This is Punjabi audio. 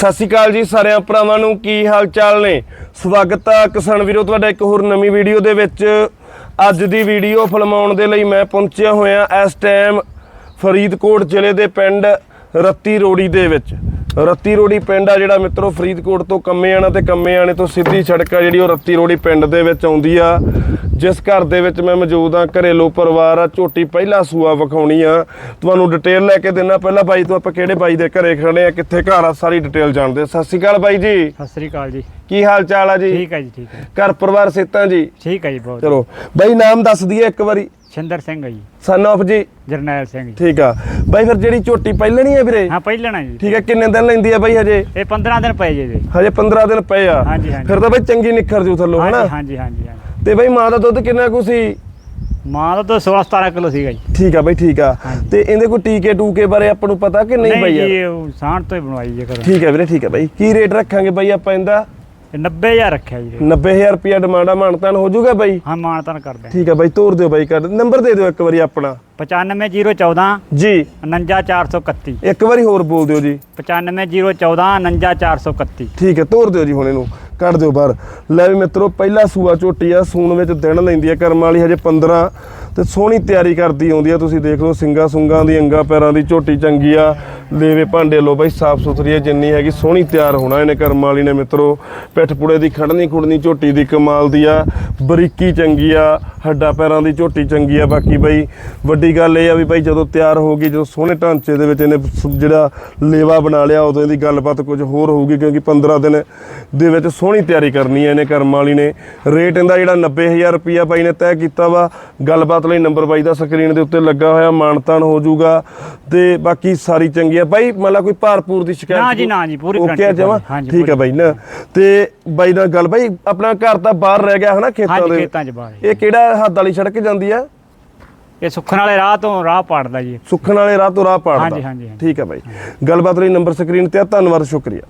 ਸਤਿ ਸ਼੍ਰੀ ਅਕਾਲ ਜੀ ਸਾਰਿਆਂ ਭਰਾਵਾਂ ਨੂੰ, ਕੀ ਹਾਲ ਚਾਲ ਨੇ? ਸਵਾਗਤ ਆ ਕਿਸਾਨ ਵੀਰੋ, ਤੁਹਾਡਾ ਇੱਕ ਹੋਰ ਨਵੀਂ ਵੀਡੀਓ ਦੇ ਵਿੱਚ। ਅੱਜ ਦੀ ਵੀਡੀਓ ਫਿਲਮਾਉਣ ਦੇ ਲਈ ਮੈਂ ਪਹੁੰਚਿਆ ਹੋਇਆ ਇਸ ਟਾਈਮ ਫਰੀਦਕੋਟ ਜ਼ਿਲ੍ਹੇ ਦੇ ਪਿੰਡ ਰੱਤੀ ਰੋੜੀ ਦੇ ਵਿੱਚ। ਰੱਤੀ ਰੋੜੀ ਪਿੰਡ ਆ ਜਿਹੜਾ ਮਿੱਤਰੋ ਫਰੀਦਕੋਟ ਤੋਂ ਕੰਮੇ ਆਣਾ ਤੇ ਕੰਮੇ ਆਣੇ ਤੋਂ ਸਿੱਧੀ ਸੜਕ ਆ ਜਿਹੜੀ ਉਹ ਰੱਤੀ ਰੋੜੀ ਪਿੰਡ ਦੇ ਵਿੱਚ ਆਉਂਦੀ ਆ। ਜਿਸ ਘਰ ਦੇ ਵਿੱਚ ਮੈਂ ਮੌਜੂਦ ਆ ਘਰੇਲੂ ਪਰਿਵਾਰ ਆ ਝੋਟੀ ਪਹਿਲਾ ਸੂਆ ਵਿਖਾਉਣੀ ਆ। ਤੁਹਾਨੂੰ ਡਿਟੇਲ ਲੈ ਕੇ ਦੇਣਾ ਪਹਿਲਾਂ ਬਾਈ ਤੋਂ ਆਪਾਂ ਕਿਹੜੇ ਬਾਈ ਦੇ ਘਰੇ ਖੜੇ ਆ ਕਿੱਥੇ ਘਰ ਆ ਸਾਰੀ ਡਿਟੇਲ ਜਾਣਦੇ। ਸਤਿ ਸ਼੍ਰੀ ਅਕਾਲ ਬਾਈ ਜੀ। ਸਤਿ ਸ੍ਰੀ ਅਕਾਲ ਜੀ। ਕੀ ਹਾਲ ਚਾਲ ਆ ਜੀ? ਠੀਕ ਹੈ ਜੀ ਠੀਕ ਹੈ ਘਰ ਪਰਿਵਾਰ ਸੇਤਾਂ ਜੀ? ਠੀਕ ਹੈ ਜੀ ਬਹੁਤ ਚਲੋ ਬਾਈ ਨਾਮ ਦੱਸ ਦਈਏ ਇੱਕ ਵਾਰੀ। ਛਿੰਦਰ ਸਿੰਘ ਹੈ ਜੀ ਸਨ ਆਫ ਜੀ। ਜਰਨੈਲ ਸਿੰਘ ਜੀ। ਠੀਕ ਆ। ਬਾਈ ਫਿਰ ਜਿਹੜੀ ਝੋਟੀ ਪਹਿਲਣੀ ਆ ਵੀਰੇ? ਹਾਂ ਪਹਿਲਣਾ ਜੀ। ਠੀਕ ਆ ਕਿੰਨੇ ਦਿਨ ਲੈਂਦੀ ਆ ਬਾਈ ਹਜੇ? ਇਹ 15 ਦਿਨ ਪਏ ਜੀ ਇਹਦੇ। ਹਜੇ 15 ਦਿਨ ਪਏ ਆ। ਹਾਂਜੀ, ਹਾਂਜੀ। ਫਿਰ ਤਾਂ ਬਾਈ ਚੰਗੀ ਨਿਖਰ ਜੂ ਥੱਲੋਂ ਹਨਾ? ਹਾਂਜੀ ਹਾਂਜੀ ਹਾਂਜੀ। ਹਾਂਜੀ ਤੇ ਬਾਈ ਮਾਂ ਦਾ ਦੁੱਧ ਕਿੰਨਾ ਕੁ ਸੀ? ਮਾਂ ਦਾ ਤਾਂ 16 17 ਕਿਲੋ ਸੀਗਾ ਜੀ। ਠੀਕ ਆ ਬਾਈ ਠੀਕ ਆ। ਤੇ ਇਹਦੇ ਕੋਈ ਟੀਕੇ ਟੂਕੇ ਬਾਰੇ ਆਪਾਂ ਨੂੰ ਪਤਾ ਕਿ ਨਹੀਂ ਬਾਈ ਜੀ ਯਾਰ? ਉਹ ਸਾਂਢ ਤੋਂ ਹੀ ਬਣਵਾਈ ਜੇ ਕਰੋ। ਠੀਕ ਆ ਵੀਰੇ ਠੀਕ ਆ ਬਾਈ। ਕੀ ਰੇਟ ਰੱਖਾਂਗੇ ਬਾਈ ਆਪਾਂ ਇਹਦਾ? ਇਹ 90000 ਰੱਖਿਆ ਜੀ। 90000 ਰੁਪਿਆ ਡਿਮਾਂਡ ਆ ਮਾਨਤਾਨ ਹੋ ਜਾਊਗਾ ਬਾਈ? ਹਾਂ ਮਾਨਤਨ ਕਰਦੇ ਠੀਕ ਆ ਬਾਈ ਤੋਰ ਦਿਓ ਬਾਈ ਕਰ ਨੰਬਰ ਦੇ ਦਿਓ ਇੱਕ ਵਾਰੀ ਆਪਣਾ। 95014 ਜੀ। 49431 ਇੱਕ ਵਾਰੀ ਹੋਰ ਬੋਲ ਦਿਓ ਜੀ। 95014 49431 ਠੀਕ ਹੈ ਤੋਰ ਦਿਓ ਜੀ ਹੁਣ ਇਹਨੂੰ। ਕੱਢ ਦਿਓ ਬਾਹਰ। ਲੈ ਵੀ ਮਿੱਤਰੋ ਪਹਿਲਾ ਸੂਆ ਝੋਟੀ ਆ ਸੂਣ ਵਿੱਚ ਦਿਨ ਲੈਂਦੀ ਆ ਕਰਮ ਵਾਲੀ ਹਜੇ 15 ਤੇ ਸੋਹਣੀ ਤਿਆਰੀ ਕਰਦੀ ਆਉਂਦੀ ਆ। ਤੁਸੀਂ ਦੇਖ ਲਓ ਸਿੰਗਾ ਸੁੰਗਾਂ ਦੀ ਅੰਗਾ ਪੈਰਾਂ ਦੀ ਝੋਟੀ ਚੰਗੀ ਆ। ਲੇਵੇ ਭਾਂਡੇ ਲੋ ਬਾਈ, ਸਾਫ਼ ਸੁਥਰੀ ਆ, ਜਿੰਨੀ ਹੈਗੀ ਸੋਹਣੀ ਤਿਆਰ ਹੋਣਾ ਇਹਨੇ ਕਰਮ ਵਾਲੀ ਨੇ ਮਿੱਤਰੋ। ਪਿੱਠ ਪੁੜੇ ਦੀ ਖੜਨੀ ਖੁੜਨੀ ਝੋਟੀ ਦੀ ਕਮਾਲ ਦੀ ਆ। ਬਰੀਕੀ ਚੰਗੀ ਆ, ਹੱਡਾ ਪੈਰਾਂ ਦੀ ਝੋਟੀ ਚੰਗੀ ਆ। ਬਾਕੀ ਬਾਈ, ਵੱਡੀ ਗੱਲ ਇਹ ਆ ਵੀ ਬਾਈ ਜਦੋਂ ਤਿਆਰ ਹੋ ਗਈ, ਜਦੋਂ ਸੋਹਣੇ ਢਾਂਚੇ ਦੇ ਵਿੱਚ ਇਹਨੇ ਜਿਹੜਾ ਲੇਵਾ ਬਣਾ ਲਿਆ, ਉਦੋਂ ਇਹਦੀ ਗੱਲਬਾਤ ਕੁਝ ਹੋਰ ਹੋਊਗੀ, ਕਿਉਂਕਿ 15 ਦਿਨ ਦੇ ਵਿੱਚ ਸੋਹਣੀ ਤਿਆਰੀ ਕਰਨੀ ਹੈ ਇਹਨੇ ਕਰਮ ਵਾਲੀ ਨੇ। ਰੇਟ ਇਹਦਾ ਜਿਹੜਾ 90000 ਰੁਪਿਆ ਬਾਈ ਨੇ ਤੈਅ ਕੀਤਾ ਵਾ। ਗੱਲਬਾਤ ਲਈ ਨੰਬਰ ਬਾਈ ਦਾ ਸਕਰੀਨ ਦੇ ਉੱਤੇ ਲੱਗਾ ਹੋਇਆ ਮਾਨਤਾਨ ਹੋ ਜਾਊਗਾ। ਤੇ ਬਾਕੀ ਸਾਰੀ ਚੰਗੀ ਆ। ਬਾਈ ਮਤਲਬ ਕੋਈ ਭਾਰਪੂਰ ਦੀ ਸ਼ਿਕਾਇਤ ਨਾ ਜੀ, ਨਾ ਜੀ, ਪੂਰੀ ਓਕੇ ਹਾਂਜੀ, ਠੀਕ ਆ ਬਾਈ ਨਾ। ਤੇ ਬਾਈ ਨਾਲ ਗੱਲ ਬਾਈ ਆਪਣਾ ਘਰ ਤਾਂ ਬਾਹਰ ਰਹਿ ਗਿਆ ਹਨਾ ਖੇਤਾਂ ਦੇ? ਖੇਤਾਂ 'ਚ ਬਾਹਰ। ਇਹ ਕਿਹੜਾ ਹੱਦ ਵਾਲੀ ਸੜਕ ਜਾਂਦੀ ਆ? ਇਹ ਸੁੱਖਣ ਵਾਲੇ ਰਾਹ ਤੋਂ ਰਾਹ ਪਾੜਦਾ ਜੀ। ਸੁੱਖਣ ਵਾਲੇ ਰਾਹ ਤੋਂ ਰਾਹ ਪਾੜਦਾ। ਹਾਂਜੀ, ਹਾਂਜੀ, ਹਾਂਜੀ। ਠੀਕ ਆ ਬਾਈ। ਗੱਲਬਾਤ ਲਈ ਨੰਬਰ ਸਕਰੀਨ ਤੇ ਆ। ਧੰਨਵਾਦ ਸ਼ੁਕਰੀਆ।